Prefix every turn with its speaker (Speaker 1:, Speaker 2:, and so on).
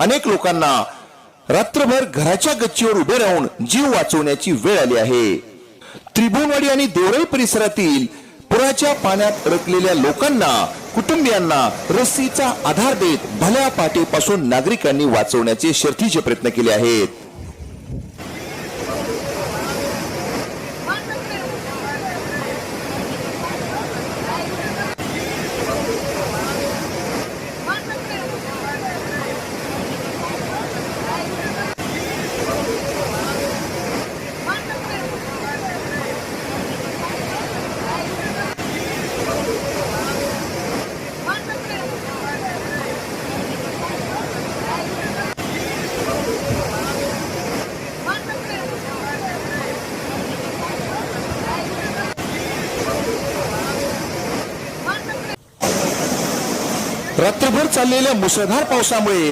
Speaker 1: अनेक लोकांना रात्रभर घराच्या गच्चीवर उभे राहून जीव वाचवण्याची वेळ आली आहे. त्रिभुवनवाडी आणि देवराई परिसरातील पुराच्या पाण्यात अडकलेल्या लोकांना कुटुंबियांना रस्सीचा आधार देत भल्या पाठीपासून नागरिकांनी वाचवण्याचे शर्थीचे प्रयत्न केले आहेत. रात्रभर चाललेल्या मुसळधार पावसामुळे